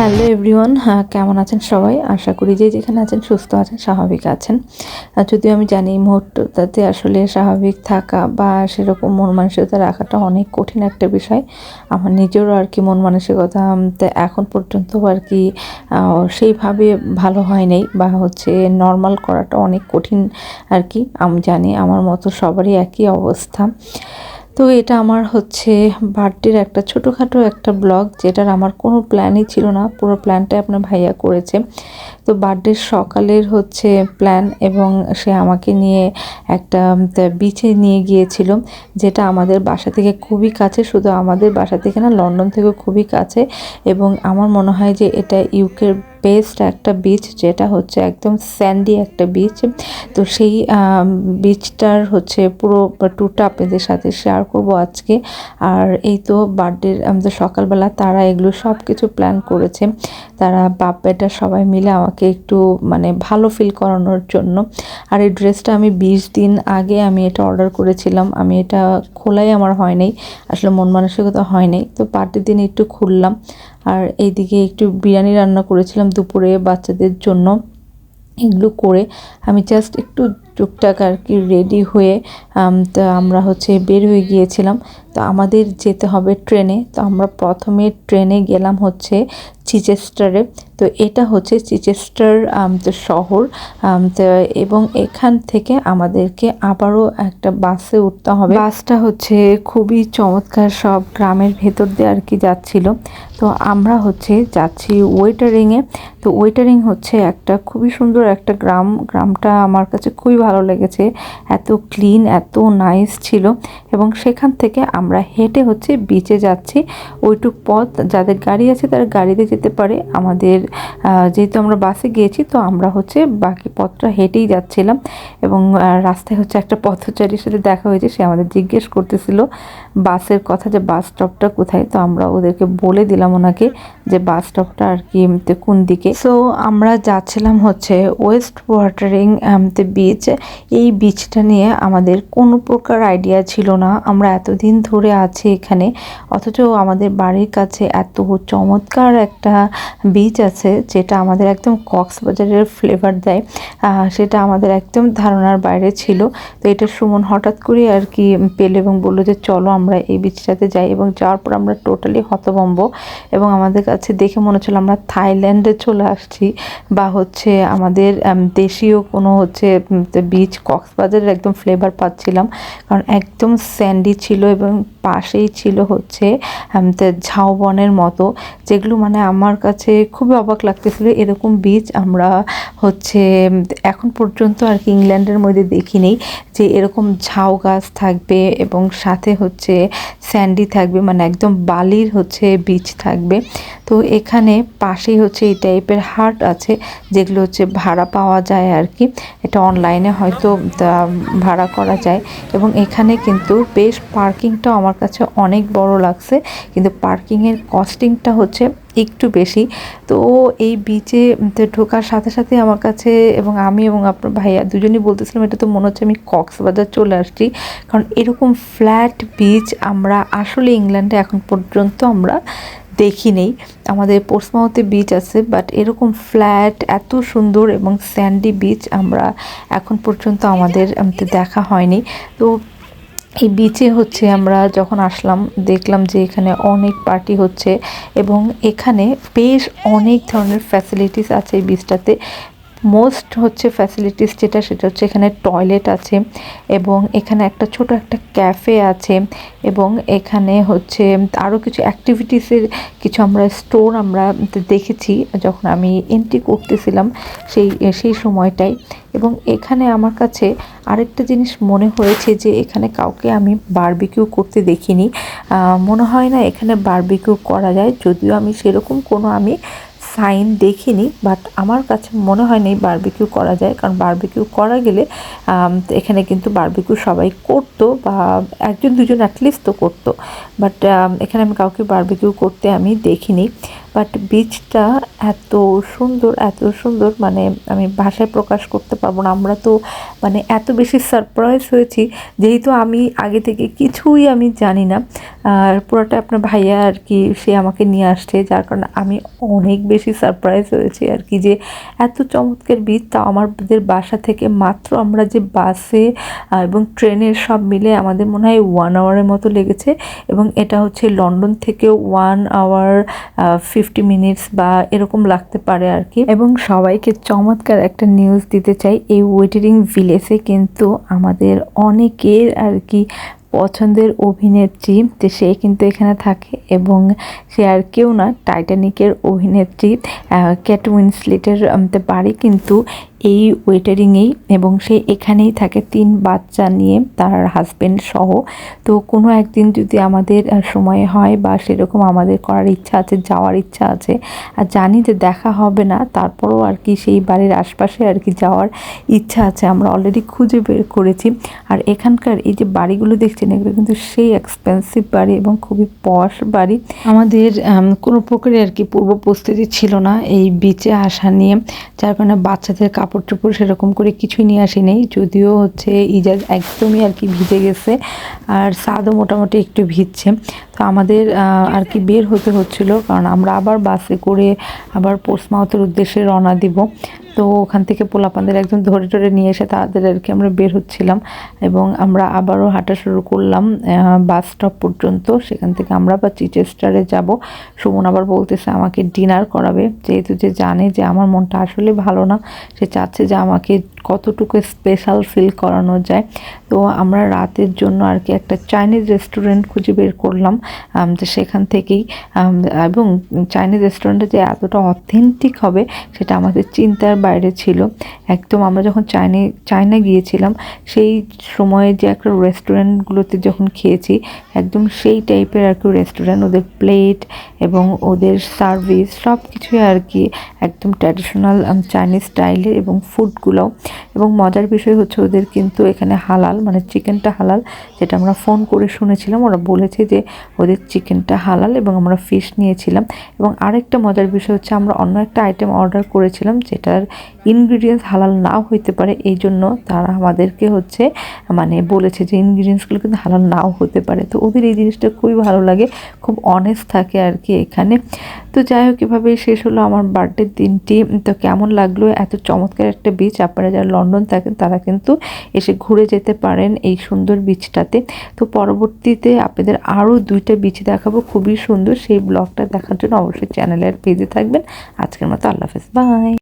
Hello everyone হ্যাঁ কেমন আছেন সবাই? আশা করি যে যেখানে আছেন, সুস্থ আছেন, স্বাভাবিক আছেন। যদিও আমি জানি এই মুহূর্তটাতে আসলে স্বাভাবিক থাকা বা সেরকম মন মানসিকতা রাখাটা অনেক কঠিন একটা বিষয়। আমার নিজেরও আর কি মন মানসিকতা এখন পর্যন্ত আর কি সেইভাবে ভালো হয় নাই বা হচ্ছে নর্মাল করাটা অনেক কঠিন আর কি। আমি জানি আমার মতো সবারই একই অবস্থা। তো এটা আমার হচ্ছে বার্থডের একটা ছোটোখাটো একটা ব্লগ যেটার আমার কোনো প্ল্যানই ছিল না। পুরো প্ল্যানটাই আপনার ভাইয়া করেছে। তো বার্থডের সকালের হচ্ছে প্ল্যান এবং সে আমাকে নিয়ে একটা বিচে নিয়ে গিয়েছিল, যেটা আমাদের বাসা থেকে খুবই কাছে। শুধু আমাদের বাসা থেকে না, লন্ডন থেকে খুবই কাছে। এবং আমার মনে হয় যে এটা ইউকের বেস্ট একটা বিচ যেটা হচ্ছে একদম স্যান্ডি একটা বিচ তো সেই বিচটার হচ্ছে পুরো ট্যুরটা আপনাদের সাথে শেয়ার করব আজকে। আর এই তো বার্থডের আমাদের সকালবেলা তারা এগুলো সব কিছু প্ল্যান করেছে। তারা বাপ বেটা সবাই মিলে আমাকে একটু মানে ভালো ফিল করানোর জন্য। আর এই ড্রেসটা আমি বিশ দিন আগে আমি এটা অর্ডার করেছিলাম। আমি এটা খোলাই আমার হয় নাই। আসলে মন মানসিকতা হয় নাই। তো পার্টির দিন একটু খুললাম। আর এইদিকে একটু বিরিয়ানি রান্না করেছিলাম দুপুরে বাচ্চাদের জন্য। এগুলো করে আমি জাস্ট একটু টুকটাক আর কি রেডি হয়ে আমরা হচ্ছে বের হয়ে গিয়েছিলাম। আমাদের যেতে হবে ট্রেনে। তো আমরা প্রথমে ট্রেনে গেলাম হচ্ছে চিচেস্টারে। তো এটা হচ্ছে চিচেস্টার তো শহর তো এবং এখান থেকে আমাদেরকে আবারও একটা বাসে উঠতে হবে। বাসটা হচ্ছে খুবই চমৎকার সব গ্রামের ভেতর দিয়ে আর কি যাচ্ছিল। তো আমরা হচ্ছে যাচ্ছি ওয়েটারিংয়ে। তো ওয়েটারিং হচ্ছে একটা খুবই সুন্দর একটা গ্রাম। গ্রামটা আমার কাছে খুবই ভালো লেগেছে। এত ক্লিন, এত নাইস ছিল। এবং সেখান থেকে আমরা হেঁটে হচ্ছে বিচে যাচ্ছি। ওইটুক পথ, যাদের গাড়ি আছে তারা গাড়িতে যেতে পারে। আমাদের যেহেতু আমরা বাসে গিয়েছি, তো আমরা হচ্ছে বাকি পথটা হেঁটেই যাচ্ছিলাম। এবং রাস্তায় হচ্ছে একটা পথচারীর সাথে দেখা হয়েছে, সে আমাদের জিজ্ঞেস করতেছিল বাসের কথা যে বাস স্টপটা কোথায় তো আমরা ওদেরকে বলে দিলাম ওনাকে যে বাস স্টপটা আর কি উম, তো কোন দিকে। সো আমরা যাচ্ছিলাম হচ্ছে ওয়েস্ট ওয়াটারিং বিচ এই বিচটা নিয়ে আমাদের কোনো প্রকার আইডিয়া ছিল না। আমরা এতদিন ধরে আছি এখানে অথচ আমাদের বাড়ির কাছে এত চমৎকার একটা বিচ আছে যেটা আমাদের একদম কক্সবাজারের ফ্লেভার দেয়। সেটা আমাদের একদম ধারণার বাইরে ছিল। তো এটা সুমন হঠাৎ করে আর কি পেল এবং বলল যে চলো আমরা এই বিচটাতে যাই এবং যাওয়ার পর আমরা টোটালি হতভম্ব এবং আমাদের কাছে দেখে মনে হচ্ছিল আমরা থাইল্যান্ডে চলে আসছি বা হচ্ছে আমাদের দেশীয় কোনো হচ্ছে বিচ কক্সবাজারের একদম ফ্লেভার পাচ্ছিলাম। কারণ একদম স্যান্ডি ছিল এবং পাশেই ছিল হচ্ছে ঝাউবনের মতো, যেগুলো মানে আমার কাছে খুবই অবাক লাগতেছিল। এরকম বীজ আমরা হচ্ছে এখন পর্যন্ত আর কি ইংল্যান্ডের মধ্যে দেখিনি যে এরকম ঝাউ গাছ থাকবে এবং সাথে হচ্ছে স্যান্ডি থাকবে মানে একদম বালির হচ্ছে বীজ থাকবে। তো এখানে পাশেই হচ্ছে এই টাইপের হাট আছে, যেগুলো হচ্ছে ভাড়া পাওয়া যায় আর কি এটা অনলাইনে হয়তো ভাড়া করা যায়। এবং এখানে কিন্তু বেশ পার্কিংটা আমার কাছে অনেক বড় লাগছে। কিন্তু পার্কিংয়ের কস্টিংটা হচ্ছে একটু বেশি। তো এই বিচে ঢোকার সাথে সাথে আমার কাছে এবং আমি এবং আপনার ভাইয়া দুজনই বলতেছিলাম, এটা তো মনে হচ্ছে আমি কক্সবাজার চলে আসছি। কারণ এরকম ফ্ল্যাট বিচ আমরা আসলে ইংল্যান্ডে এখন পর্যন্ত আমরা দেখি নেই আমাদের পোর্টসমাউথে বিচ আছে বাট এরকম ফ্ল্যাট এত সুন্দর এবং স্যান্ডি বিচ আমরা এখন পর্যন্ত আমাদের দেখা হয়নি। তো এই বিচে হচ্ছে আমরা যখন আসলাম, দেখলাম যে এখানে অনেক পার্টি হচ্ছে এবং এখানে বেশ অনেক ধরনের ফ্যাসিলিটিস আছে এই বিচটাতে মোস্ট হচ্ছে ফ্যাসিলিটিস যেটা, সেটা হচ্ছে এখানে টয়লেট আছে এবং এখানে একটা ছোট একটা ক্যাফে আছে এবং এখানে হচ্ছে আরও কিছু অ্যাক্টিভিটিসের কিছু আমরা স্টোর আমরা দেখেছি যখন আমি এন্ট্রি করতেছিলাম সেই সেই সময়টাই এবং এখানে আমার কাছে আরেকটা জিনিস মনে হয়েছে যে এখানে কাউকে আমি বারবিকিউ করতে দেখিনি। মনে হয় না এখানে বারবিকিউ করা যায়, যদিও আমি সেরকম কোনো আমি সাইন দেখিনি বাট আমার কাছে মনে হয় না বারবিকিউ করা যায়। কারণ বারবিকিউ করা গেলে এখানে কিন্তু বারবিকিউ সবাই করতো বা একজন দুজন অ্যাটলিস্ট তো করতো। বাট এখানে আমি কাউকে বারবিকিউ করতে আমি দেখিনি। বাট বীজটা এত সুন্দর এত সুন্দর মানে আমি ভাষায় প্রকাশ করতে পারব না। আমরা তো মানে এত বেশি সারপ্রাইজ হয়েছি, যেহেতু আমি আগে থেকে কিছুই আমি জানি না। আর পুরোটা আপনার ভাইয়া আর কি, সে আমাকে নিয়ে আসছে, যার কারণে আমি অনেক বেশি সারপ্রাইজ হয়েছি আর কি যে এত চমৎকার বীজ তা আমাদের বাসা থেকে মাত্র আমরা যে বাসে এবং ট্রেনের সব মিলে আমাদের মনে হয় ওয়ান আওয়ারের মতো লেগেছে। এবং এটা হচ্ছে লন্ডন থেকে ওয়ান আওয়ার ফিফটি মিনিটস বা এরকম লাগতে পারে আর কি। এবং সবাইকে চমৎকার একটা নিউজ দিতে চাই। এই ওয়েটিং ভিলেজে কিন্তু আমাদের অনেকের আর কি পছন্দের অভিনেত্রী, তো সে কিন্তু এখানে থাকে এবং সে আর কেউ না টাইটানিকের অভিনেত্রী ক্যাট উইন্সলেটের বাড়ি কিন্তু এই ওয়েটারিংয়েই এবং সে এখানেই থাকে, তিন বাচ্চা নিয়ে তার হাজবেন্ড সহ। তো কোনো একদিন যদি আমাদের সময় হয় বা সেরকম আমাদের করার ইচ্ছা আছে, যাওয়ার ইচ্ছা আছে, আর জানি যে দেখা হবে না, তারপরও আর কি সেই বাড়ির আশপাশে আর কি যাওয়ার ইচ্ছা আছে, আমরা অলরেডি খুঁজে বের করেছি। আর এখানকার এই যে বাড়িগুলো দেখছেন, এগুলো কিন্তু সেই এক্সপেন্সিভ বাড়ি এবং খুবই পশ বাড়ি। আমাদের কোনো প্রকারে আর কি পূর্ব প্রস্তুতি ছিল না এই বিচে আসা নিয়ে, যার কারণে বাচ্চাদের কাপড় চোপড় সেরকম করে কিছুই নিয়ে আসি নেই যদিও হচ্ছে ইজাজ একদমই আর কি ভিজে গেছে আর স্বাদও মোটামুটি একটু ভিজছে। তো আমাদের আর কি বের হতে হচ্ছিল, কারণ আমরা আবার বাসে করে আবার পোস্টমাউথের উদ্দেশ্যে রওনা দিব। তো ওখান থেকে পোলাপানদের একজন ধরে ধরে নিয়ে এসে তাদের আর কি আমরা বের হচ্ছিলাম এবং আমরা আবারও হাঁটা শুরু করলাম বাস স্টপ পর্যন্ত। সেখান থেকে আমরা বা চিচেস্টারে যাব। সুমন আবার বলতেছে, আমাকে ডিনার করাবে। যেহেতু যে জানে যে আমার মনটা আসলে ভালো না, সে চাচ্ছে যে আমাকে কতটুকু স্পেশাল ফিল করানো যায়। তো আমরা রাতের জন্য আর কি একটা চাইনিজ রেস্টুরেন্ট খুঁজে বের করলাম যে সেখান থেকেই এবং চাইনিজ রেস্টুরেন্টে যে এতটা অথেন্টিক হবে সেটা আমাদের চিন্তার বাইরে ছিল। একদম আমরা যখন চাইনি চায়না গিয়েছিলাম, সেই সময়ে যে একটা রেস্টুরেন্টগুলোতে যখন খেয়েছি, একদম সেই টাইপের আর কি রেস্টুরেন্ট ওদের প্লেট এবং ওদের সার্ভিস সব কিছুই আর কি একদম ট্র্যাডিশনাল চাইনিজ স্টাইলের এবং ফুডগুলোও এবং মজার বিষয় হচ্ছে ওদের কিন্তু এখানে হালাল মানে চিকেনটা হালাল, যেটা আমরা ফোন করে শুনেছিলাম। ওরা বলেছে যে ওদের চিকেনটা হালাল এবং আমরা ফিশ নিয়েছিলাম। এবং আরেকটা মজার বিষয় হচ্ছে আমরা অন্য একটা আইটেম অর্ডার করেছিলাম, যেটার ইনগ্রিডিয়েন্টস হালাল নাও হইতে পারে। এই জন্য তারা আমাদেরকে হচ্ছে মানে বলেছে যে ইনগ্রিডিয়েন্টসগুলো কিন্তু হালাল নাও হতে পারে। তো ওদের এই জিনিসটা খুবই ভালো লাগে, খুব অনেস্ট থাকে আর কি এখানে। তো যাই হোক এভাবে শেষ হলো আমার বার্থডের দিনটি। তো কেমন লাগল? এত চমৎকার একটা বিচ আপনারা যারা লন্ডন থাকেন তারা কিন্তু এসে ঘুরে যেতে পারেন এই সুন্দর বিচটাতে তো পরবর্তীতে আপনাদের আরও দুইটা বিচ দেখাবো, খুবই সুন্দর। সেই ব্লগটা দেখার জন্য অবশ্যই চ্যানেলের পেজে থাকবেন। আজকের মতো আল্লাহ হাফেজ। বাই